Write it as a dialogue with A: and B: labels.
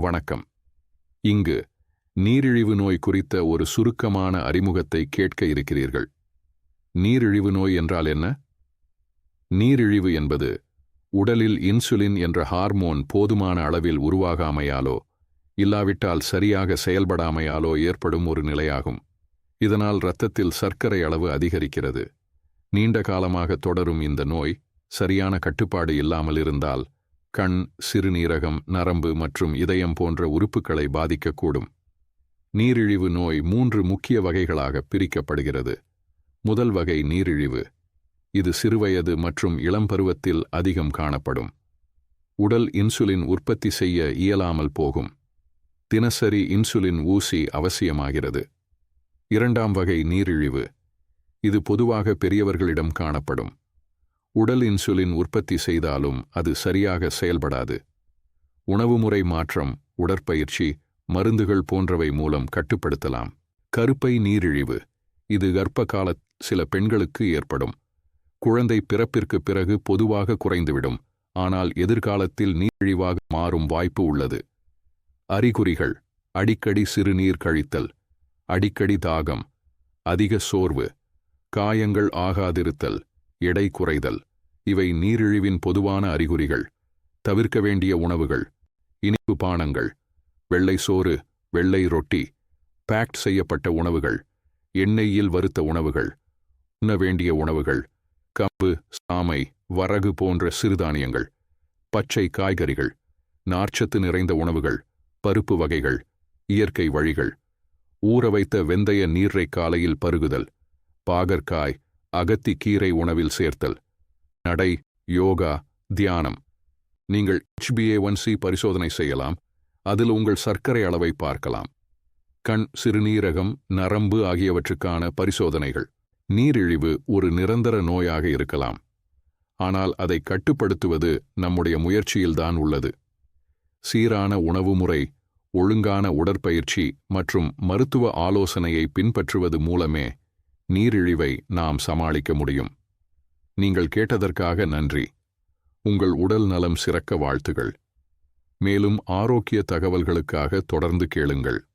A: வணக்கம். இங்கு நீரிழிவு நோய் குறித்த ஒரு சுருக்கமான அறிமுகத்தை கேட்க இருக்கிறீர்கள். நீரிழிவு நோய் என்றால் என்ன? நீரிழிவு என்பது உடலில் இன்சுலின் என்ற ஹார்மோன் போதுமான அளவில் உருவாகாமையாலோ இல்லாவிட்டால் சரியாக செயல்படாமையாலோ ஏற்படும் ஒரு நிலையாகும். இதனால் இரத்தத்தில் சர்க்கரை அளவு அதிகரிக்கிறது. நீண்ட காலமாக தொடரும் இந்த நோய் சரியான கட்டுப்பாடு இல்லாமல் இருந்தால் கண் சிறுநீரகம் நரம்பு மற்றும் இதயம் போன்ற உறுப்புகளை பாதிக்கக்கூடும். நீரிழிவு நோய் மூன்று முக்கிய வகைகளாக பிரிக்கப்படுகிறது. முதல் வகை நீரிழிவு. இது சிறுவயது மற்றும் இளம்பருவத்தில் அதிகம் காணப்படும். உடல் இன்சுலின் உற்பத்தி செய்ய இயலாமல் போகும். தினசரி இன்சுலின் ஊசி அவசியமாகிறது. இரண்டாம் வகை நீரிழிவு. இது பொதுவாக பெரியவர்களிடம் காணப்படும். உடல் இன்சுலின் உற்பத்தி செய்தாலும் அது சரியாக செயல்படாது. உணவுமுறை மாற்றம் உடற்பயிற்சி மருந்துகள் போன்றவை மூலம் கட்டுப்படுத்தலாம். கருப்பை நீரிழிவு. இது கர்ப்ப கால சில பெண்களுக்கு ஏற்படும். குழந்தை பிறப்பிற்கு பிறகு பொதுவாக குறைந்துவிடும். ஆனால் எதிர்காலத்தில் நீரிழிவாக மாறும் வாய்ப்பு உள்ளது. அறிகுறிகள். அடிக்கடி சிறுநீர் கழித்தல். அடிக்கடி தாகம். அதிக சோர்வு. காயங்கள் ஆகாதிருத்தல். எடை குறைதல். இவை நீரிழிவின் பொதுவான அறிகுறிகள். தவிர்க்க வேண்டிய உணவுகள். இனிப்பு பானங்கள். வெள்ளை சோறு வெள்ளை ரொட்டி. பேக்ட் செய்யப்பட்ட உணவுகள். எண்ணெயில் வறுத்த உணவுகள். உண்ண வேண்டிய உணவுகள். கம்பு சாமை வரகு போன்ற சிறுதானியங்கள். பச்சை காய்கறிகள். நார்ச்சத்து நிறைந்த உணவுகள். பருப்பு வகைகள். இயற்கை வழிகள். ஊற வைத்த வெந்தய நீரை காலையில் பருகுதல். பாகற்காய் அகத்தி கீரை உணவில் சேர்த்தல். நடை யோகா தியானம். நீங்கள் ஹெச்பிஏ ஒன் சி பரிசோதனை செய்யலாம். அதில் உங்கள் சர்க்கரை அளவை பார்க்கலாம். கண் சிறுநீரகம் நரம்பு ஆகியவற்றுக்கான பரிசோதனைகள். நீரிழிவு ஒரு நிரந்தர நோயாக இருக்கலாம். ஆனால் அதை கட்டுப்படுத்துவது நம்முடைய முயற்சியில்தான் உள்ளது. சீரான உணவு முறை ஒழுங்கான உடற்பயிற்சி மற்றும் மருத்துவ ஆலோசனையை பின்பற்றுவது மூலமே நீரிழிவை நாம் சமாளிக்க முடியும். நீங்கள் கேட்டதற்காக நன்றி. உங்கள் உடல் நலம் சிறக்க வாழ்த்துகள். மேலும் ஆரோக்கிய தகவல்களுக்காக தொடர்ந்து கேளுங்கள்.